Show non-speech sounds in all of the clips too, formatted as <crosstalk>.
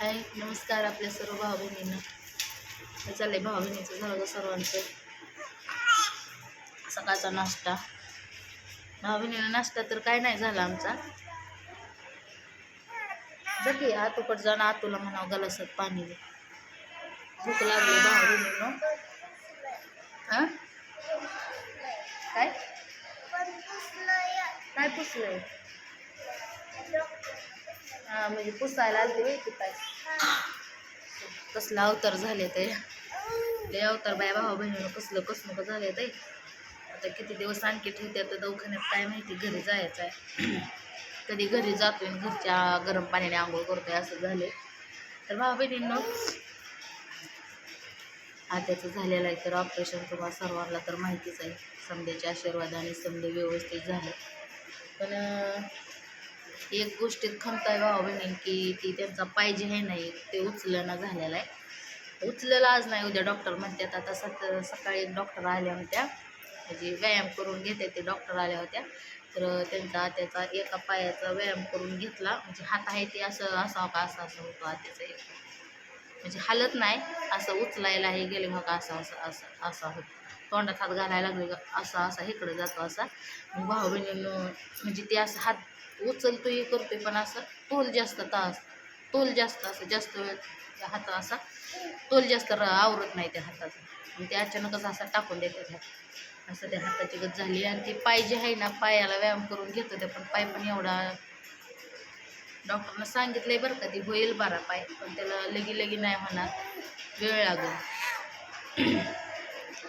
हाय नमस्कार आपल्या सर्व भाऊ बहिणींना हे चाललंय? भाऊ बहिणीचं झालं का सर्वांचं? सकाळचा नाश्ता. भाऊ बहिणीला नाश्ता तर काय नाही झाला आमचा. जा की जाणं आतूला म्हणावं गलासात पाणी दे. भूक लागली भाऊ बहिणीनं काय? काय पुसलंय? म्हणजे पुसायला आलते होय की काय कसला अवतार झाले ते. ते अवतार बाय भाऊ बहिणीनं कसलं कसलं झाले ते आता किती दिवस आणखी ठेवते तर दवाखान्यात काय माहिती घरी जायचं आहे कधी घरी जातोय आणि घरच्या गरम पाण्याने आंघोळ करतोय असं झाले तर भाऊ बहिणींनो आत्याचं झालेलं आहे तर ऑपरेशन तुम्हाला सर्वांना तर माहितीच आहे. समध्याच्या आशीर्वादाने समजे व्यवस्थित झालं. पण एक गोष्टीत खंत आहे भाऊ बहिणी की ती त्यांचा पाहिजे हे आहे नाही ते उचलणं झालेलं आहे. उचलेलं आज नाही उद्या डॉक्टर म्हणतात आता सत सकाळी एक डॉक्टर आल्या होत्या. म्हणजे व्यायाम करून घेते ते डॉक्टर आल्या होत्या. तर त्यांचा आत्याचा एका पायाचा व्यायाम करून घेतला. म्हणजे हात आहे ते असं असावं का असं असं होतं आत्याचं एक. म्हणजे हालत नाही असं उचलायला हे गेले मग असं असं असं असं होतं. तोंडात हात घालायला लागले का? असा असा इकडे जातो असा. मग भाऊ बहिणीनं म्हणजे ते असं हात उचलतो हे करतोय पण असं तोल जास्त तास तोल जास्त असं जास्त वेळ त्या हात असा तोल जास्त र- आवरत नाही त्या हाताचा आणि ते अचानकच असा टाकून देतात हात असं त्या हाताची गत झाली आणि ती पाय जे आहे ना पायाला व्यायाम करून घेतो त्या पण पाय पण एवढा डॉक्टरनं सांगितलंय बरं का ती होईल बारा पाय पण त्याला लगी लगी नाही होणार. वेळ लागेल.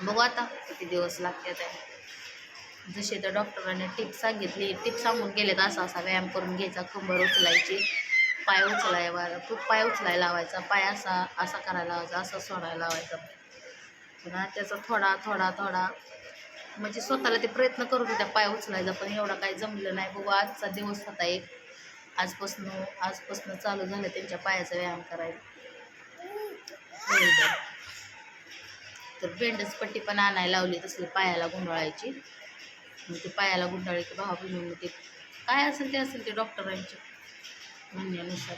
बघू आता किती दिवस लागतात आहे जसे त्या डॉक्टरांनी टिप सांगितली. टिप सांगून गेलेत असा असा व्यायाम करून घ्यायचा. कंबर उचलायची पाय उचलाय पाय उचलायला लावायचा. पाय असा असा करायला लावायचा असा सोडायला लावायचा. पुन्हा त्याचा थोडा थोडा थोडा. म्हणजे स्वतःला ते प्रयत्न करत होत्या पाय उचलायचा पण एवढा काही जमलं नाही. बघू आजचा दिवस होता एक. आजपासून आजपासून चालू झालं त्यांच्या पायाचा व्यायाम करायला. बरं. तर बेंडस पट्टी पण आणायला लावली तसली पायाला गुंडाळायची. मग ते पायाला गुंडाळी की भावा बहिणीनं ते काय असेल ते असेल ते डॉक्टरांचे म्हणण्यानुसार.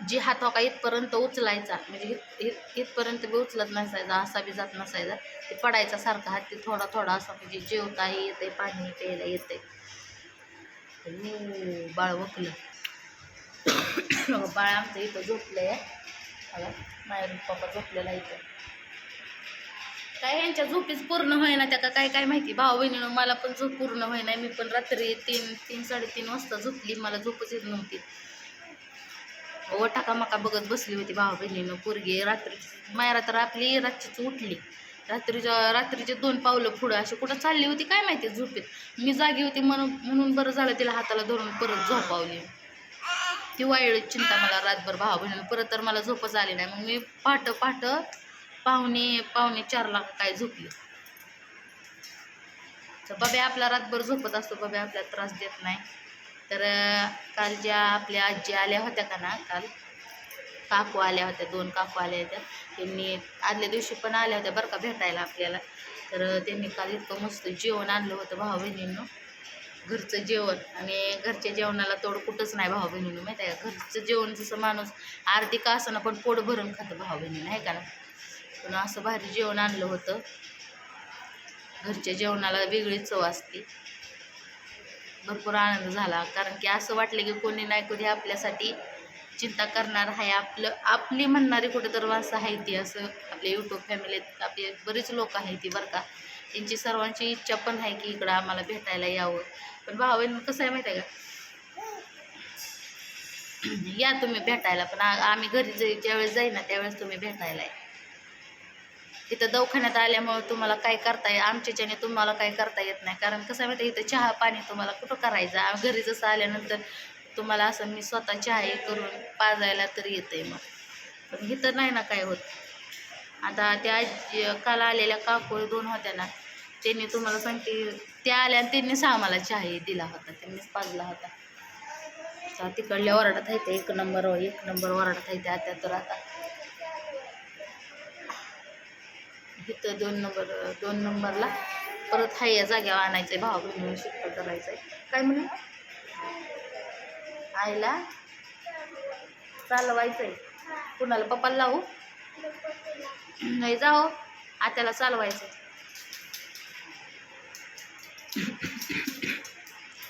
जी हात काय इथपर्यंत उचलायचा म्हणजे इथ- इथ- इथपर्यंत बी उचलत नसायचा असा बी जात नसायचा ते पडायचा सारखा हात ते थोडा थोडा असा म्हणजे जेवताही येते पाणी प्यायला येते हो, बाळ वकलं <coughs> बाळ आमचं इथं झोपलं आहे माहेरून पप्पा झोपलेला इथं. काय यांच्या झोपीच पूर्ण होईना त्या काय काय माहिती? भाऊ बहिणीनं मला पण झोप पूर्ण होईना. मी पण रात्री तीन तीन साडेतीन वाजता झोपली. मला झोपच येत नव्हती. व टाकामाका बघत बसली होती भाऊ बहिणीनं. पोरगी रात्री मायरा तर आपली रात्रीच उठली. रात्रीच्या रात्रीचे दोन पावलं पुढं अशी कुठं चालली होती काय माहिती झोपेत. मी जागी होती म्हणून म्हणून बरं झालं तिला हाताला धरून परत झोपावली. ती वाईट चिंता मला रातभर भावा बहिणीनं परत तर मला झोपच आली नाही. मग मी पहाट पहाट पाहुणे पाहुणे चारला काय झोपली. तर बब्या आपला रातभर झोपत असतो. बब्या आपल्याला त्रास देत नाही. तर काल ज्या आपल्या आजी आल्या होत्या का ना काल? काकू आल्या होत्या. दोन काकू आल्या होत्या. त्यांनी आदल्या दिवशी पण आल्या होत्या बरं का भेटायला आपल्याला. तर त्यांनी काल इतकं मस्त जेवण आणलं होतं भाऊ बहिणींना. घरचं जेवण आणि घरच्या जेवणाला तोड कुठंच नाही भाऊ बहिणीनं माहिती आहे का? घरचं जेवण जसं माणूस आरती का असं पण पोट भरून खातं भाऊ बहिणीनं आहे का ना? पण असं भारी जेवण आणलं होतं. घरच्या जेवणाला वेगळी चव असते. भरपूर आनंद झाला कारण की असं वाटलं की कोणी नाही कोणी आपल्यासाठी चिंता करणार आहे आपलं आपली म्हणणारी कुठं तर असं आहे ती असं. आपल्या यूट्यूब फॅमिलीत आपले बरीच लोक आहेत ती बरं का. त्यांची सर्वांची इच्छा पण आहे की इकडं आम्हाला भेटायला यावं. पण भावेन कसं आहे माहिती आहे का? <clears throat> या तुम्ही भेटायला पण आम्ही घरी जे ज्यावेळेस जाई ना त्यावेळेस तुम्ही भेटायला या इथं दवाखान्यात आल्यामुळं तुम्हाला काय करता येईल आमच्याच्याने तुम्हाला काय करता येत नाही. कारण कसं आहे माहिती आहे, इथं चहा पाणी तुम्हाला कुठं करायचं? घरी जसं आल्यानंतर तुम्हाला असं मी स्वतः आई करून पाजायला तर येते मग. पण इथं नाही ना काय होत. आता त्या आजी काल आलेल्या काकू दोन होत्या ना त्यांनी तुम्हाला सांगते त्या आल्या आणि त्यांनीच आम्हाला चहाही दिला होता त्यांनीच पाजला होता. आता तिकडल्या ओरडत आहे ते एक नंबर एक नंबर ओरडत आहे त्या त्या तर आता. इथं दोन नंबर दोन नंबरला परत हाय या जाग्यावर आणायचं आहे भाव बहिणी शिफ्ट करायचं आहे काय म्हणून आईला चालवायचंय. कुणाला? पप्पाला लावू? नाही जाओ आत्याला चालवायचं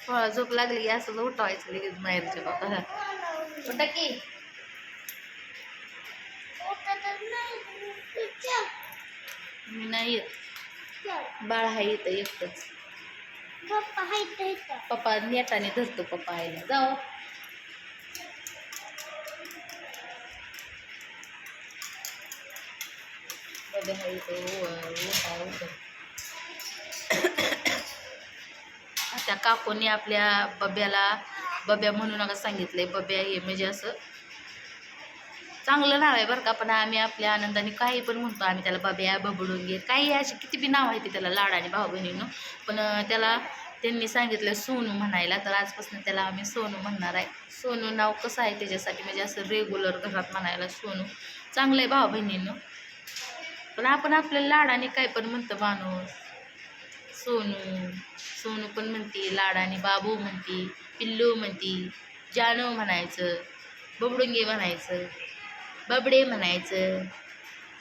थोडा झोप लागली की असं उठवायचं लगेच बाहेरच्या बापाला. उठा की. मी नाही येत. बाळ आहे इथं एकटंच. पप्पा नेटाने धरतो पप्पा आईला. जाओ बघा हा त्या काकूने आपल्या बब्याला बब्या म्हणू नका सांगितलंय बब्या हे म्हणजे असं चांगलं नाव आहे बरं का पण आम्ही आपल्या आनंदाने काही पण म्हणतो आम्ही त्याला बब्या बबडून घे काही अशी किती बी नाव आहे ते त्याला आणि भाऊ बहिणीनं. पण त्याला त्यांनी सांगितलं सोनू म्हणायला तर आजपासून त्याला आम्ही सोनू म्हणणार आहे. सोनू नाव कसं आहे त्याच्यासाठी म्हणजे असं रेग्युलर घरात म्हणायला सोनू. चांगलं आहे भाऊ बहिणीनं. पण आपण आपल्या लाडाने काय पण म्हणतं माणूस सोनू सोनू पण म्हणते लाडाने बाबू म्हणते पिल्लू म्हणते जानू म्हणायचं बबडुंगे म्हणायचं बबडे म्हणायचं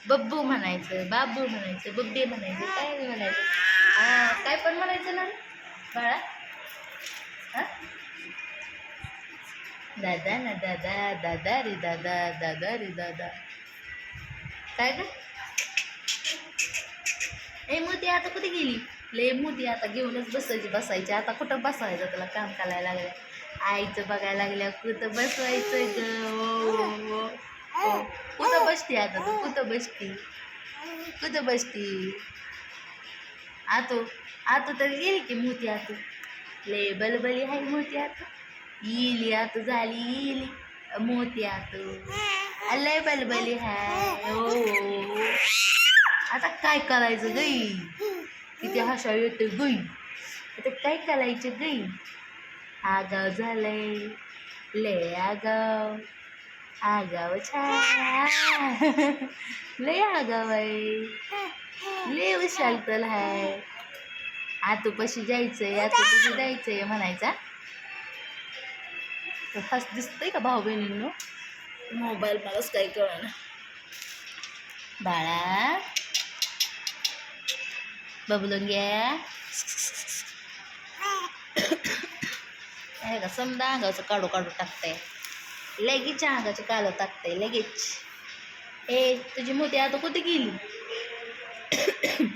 बब्बू म्हणायचं बाबू म्हणायचं बब्बे म्हणायचं काय म्हणायचं? हा काय पण म्हणायचं ना? बाळा. हां? दादा ना दादा दादा रे दादा दादा रे दादा. काय ग? ए मोती आता कुठे गेली? लय मोती आता घेऊनच बसायची बसायची. आता कुठं बसवायचं तुला काम करायला लागलं आईचं बघायला लागल्या कुठं बसवायचं ग? कुठं बसती आता तू? कुठं बसती? कुठं बसती? आतो आतो तर गेली की मोती आतो. ले बलबली आहे मोती आतो. इली आतो झाली येली. मोती आतो. लय बलबली हाय ओ. आता काय करायचं गई? किती हसा येते गई. आता काय करायचं गई? आगाव झालंय. ले आगाव. आगाव छान लय आगाव आहे. लय विशाल तल हाय. आतू पशी जायचंय आतू पशी जायचंय म्हणायचा. तर हस दिसतंय का भाऊ बहिणींनो? मोबाईल मलाच काही कळना. बाळा. बबलून घ्या <coughs> हे का समजा अंगाचं काढू काढू टाकताय. लगेच अंगाचे काढू टाकताय लगेच. ए तुझी मोठी आता कुठे गेली? <coughs>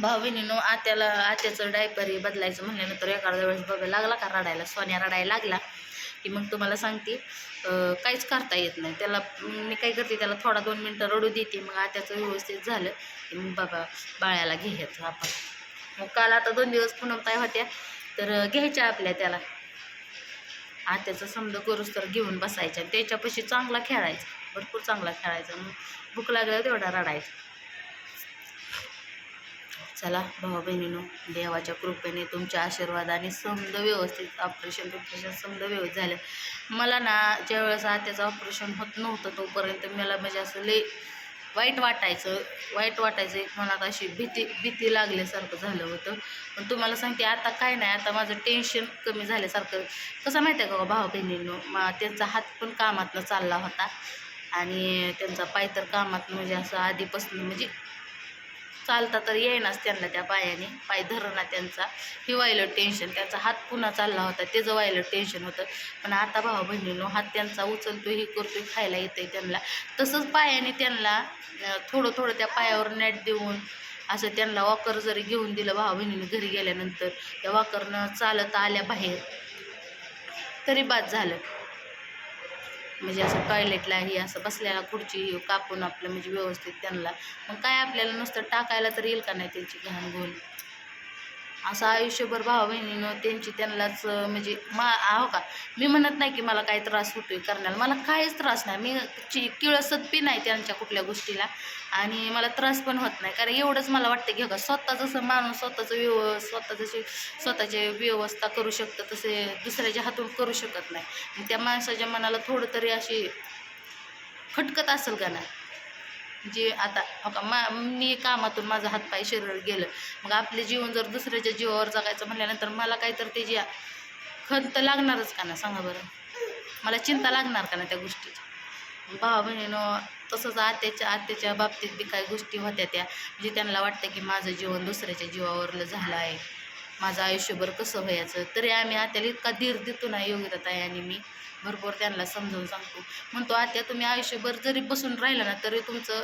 भाऊ बहिणीनो आत्याला आत्याचं डायपर बदलायचं म्हणल्यानंतर एखाद्या वेळेस बघा लागला का रडायला? सोन्या रडायला लागला. की मग तुम्हाला सांगते काहीच करता येत नाही. त्याला मी काय करते त्याला थोडा दोन मिनटं रडू देते मग आत्याचं व्यवस्थित झालं की मग बाबा बाळ्याला घ्यायचं आपण. मग काल आता दोन दिवस पुनमताई होत्या तर घ्यायच्या आपल्या त्याला. आत्याचं समजा करूच तर घेऊन बसायच्या त्याच्यापाशी चांगला खेळायचा भरपूर चांगला खेळायचा. मग भूक लागल्यावर तेवढा रडायचा. चला भाऊ बहिणीनो देवाच्या कृपेने तुमच्या आशीर्वादाने समद व्यवस्थित ऑपरेशन बिपरेशन समद व्यवस्थित झालं. मला ना ज्यावेळेस आत्याचं ऑपरेशन होत नव्हतं तोपर्यंत मला म्हणजे असं लई वाईट वाटायचं. वाईट वाटायचं एक मनात अशी भीती भीती लागल्यासारखं झालं होतं. पण तुम्हाला सांगते आता काय नाही आता माझं टेन्शन कमी झाल्यासारखं. कसं माहिती आहे का हो भाऊ बहिणींनो मग त्यांचा हात पण कामातनं चालला होता. आणि त्यांचा पाय तर कामात म्हणजे असं आधीपासून म्हणजे चालता तर येईनाच त्यांना त्या पायाने पाय धरणा त्यांचा. हे व्हायलं टेन्शन त्याचा हात पुन्हा चालला होता. त्याचं व्हायलं टेन्शन होतं. पण आता भावा बहिणीनो हात त्यांचा उचलतो हे करतो खायला येतंय त्यांना. तसंच पायाने त्यांना थोडं थोडं त्या पायावर नेट देऊन असं त्यांना वॉकर जरी घेऊन दिलं भावा बहिणीने घरी गेल्यानंतर त्या वॉकरनं चालत आल्या बाहेर. तरी बाद झालं. म्हणजे असं टॉयलेटला ही असं बसल्याला खुर्ची कापून आपलं म्हणजे व्यवस्थित त्यांना. मग काय आपल्याला नुसतं टाकायला तर येईल का नाही त्यांची घाण घोल? असं आयुष्यभर भावा बहिणीनं त्यांची त्यांनाच म्हणजे मा आहो का? मी म्हणत नाही की मला काही त्रास होतोय करण्याला. मला काहीच त्रास नाही. मी चि किळसत बी नाही त्यांच्या कुठल्या गोष्टीला. आणि मला त्रास पण होत नाही. कारण एवढंच मला वाटतं की हो का स्वतः जसं माणूस स्वतःचं व्यव स्वतः जशी स्वतःची व्यवस्था करू शकतं तसे दुसऱ्याच्या हातून करू शकत नाही. त्या माणसाच्या मनाला थोडं तरी अशी खटकत असेल का नाही? जे आता हो का? मा मी कामातून माझा हातपाय शरीर गेलं. मग आपले जीवन जर दुसऱ्याच्या जीवावर जगायचं म्हटल्यानंतर मला काहीतरी त्याची खंत लागणारच का ना? सांगा बरं. मला चिंता लागणार का ना त्या गोष्टीची? भावा बहिणीनं तसंच आत्याच्या आत्याच्या बाबतीत बी काही गोष्टी होत्या त्या. म्हणजे त्यांना वाटतं की माझं जीवन दुसऱ्याच्या जीवावरलं झालं आहे. माझं आयुष्यभर कसं व्हायचं? तरी आम्ही आत्याला इतका धीर देतो ना योगिता ताई आणि मी. भरपूर त्यांना समजावून सांगतो. म्हणतो आत्या तुम्ही आयुष्यभर जरी बसून राहिला ना तरी तुमचं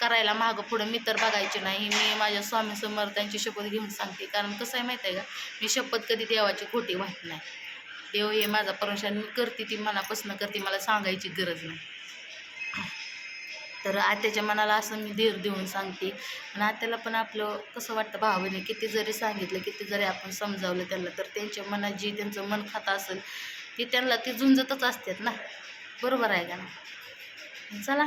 करायला मागं पुढं मी तर बघायचे नाही. मी माझ्या स्वामी समर्थांची शपथ घेऊन सांगते. कारण कसं आहे माहीत आहे का? मी शपथ कधी देवाची खोटी वाहत नाही. देव हे माझा परमेश्वर मी करते ती मनापासून करते मला सांगायची गरज नाही. तर आत्याच्या मनाला असं मी धीर देऊन सांगते. आणि आत्याला पण आपलं कसं वाटतं भावाने किती जरी सांगितलं किती जरी आपण समजावलं त्यांना तर त्यांच्या मनात जी त्यांचं मन खातं असेल ती त्यांना ती झुंजतच असतात ना. बरोबर आहे का ना चला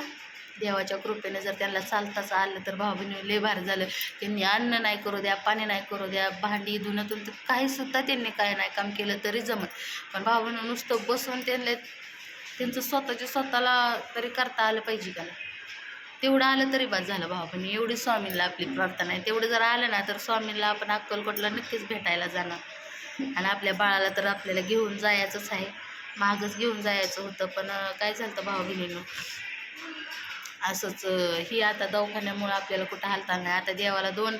देवाच्या कृपेने जर त्यांना चालताच आलं तर भावाने लय भारी झालं. त्यांनी अन्न नाही करू द्या पाणी नाही करू द्या भांडी धुण्यातून तर काही सुद्धा त्यांनी काय नाही काम केलं तरी जमत. पण भावानं नुसतं बसून त्यांना त्यांचं स्वतःच्या स्वतःला तरी करता आलं पाहिजे का तेवढं आलं तरी बाद झालं भावा पण एवढी स्वामींना आपली प्रार्थना आहे. तेवढं जर आलं ना तर स्वामींना आपण अक्कलकोटला नक्कीच भेटायला जाणार. आणि आपल्या बाळाला तर आपल्याला घेऊन जायचंच आहे. मागच घेऊन जायचं होतं पण काय झालं तर भावा बहिणीनं? असंच ही आता दवाखान्यामुळं आपल्याला कुठं हालता नाही. आता देवाला दोन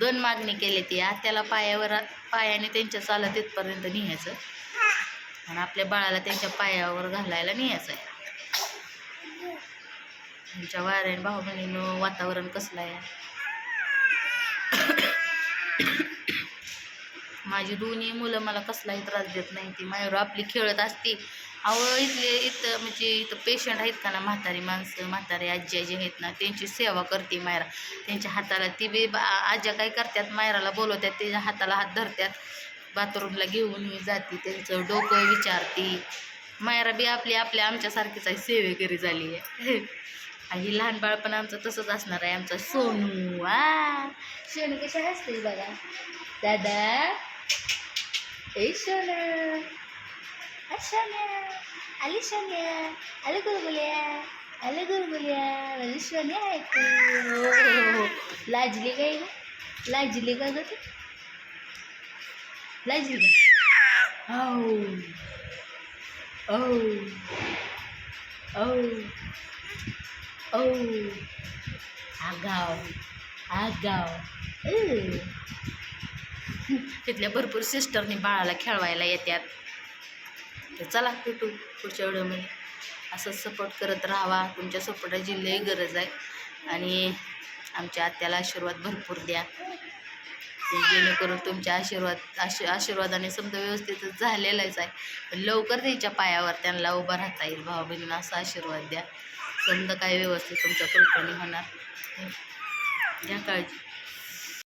दोन मागणी केली ती. आत्याला पायावर पायाने त्यांच्या चालत तिथपर्यंत न्यायचं. आणि आपल्या बाळाला त्यांच्या पायावर घालायला न्यायचं आहे. आमच्या वाऱ्याने भाऊ बहिणीनं वातावरण कसलं आहे? माझी दोन्ही मुलं मला कसलाही त्रास देत नाही. ती माझ्यावर आपली खेळत असती. अहो इथले इथं म्हणजे इथं पेशंट आहेत का ना? म्हातारी माणसं म्हातारी आजी आजी आहेत ना? त्यांची सेवा करते मायरा त्यांच्या हाताला ती बी बा आज्या काय करतात? मायराला बोलवतात त्याच्या हाताला हात धरतात. बाथरूमला घेऊन जाते त्यांचं डोकं विचारते. मायरा बी आपली आपल्या आमच्यासारखीच आहे. सेवेकरी झाली आहे. आणि ही लहान बाळ पण आमचं तसंच असणार आहे आमचं सोनू आ सोनू कशा असते बघा दादा ए सोना आ सोन्या आली सोन्या आले गुलगुल्या आले गुलगुल्या माझी सोन्या आहे तू लाजली काय ग लाजली का ग तू लाजली का औ औ औ Oh, आगाव. आगाव. तिथल्या भरपूर सिस्टरनी बाळाला खेळवायला येतात तर चला भेटू पुढच्या व्हिडिओमध्ये. असंच सपोर्ट करत राहावा. तुमच्या सपोर्टाची लई गरज आहे. आणि आमच्या आत्याला आशीर्वाद भरपूर द्या. जेणेकरून तुमच्या आशीर्वाद आशी आशीर्वादाने समजा व्यवस्थित झालेलाच आहे. पण लवकर त्यांच्या पायावर त्यांना उभं राहता येईल. भाऊ बहिणींना असा आशीर्वाद द्या. समजा काय व्यवस्थित तुमच्या कृपेने होणार. घ्या काळजी.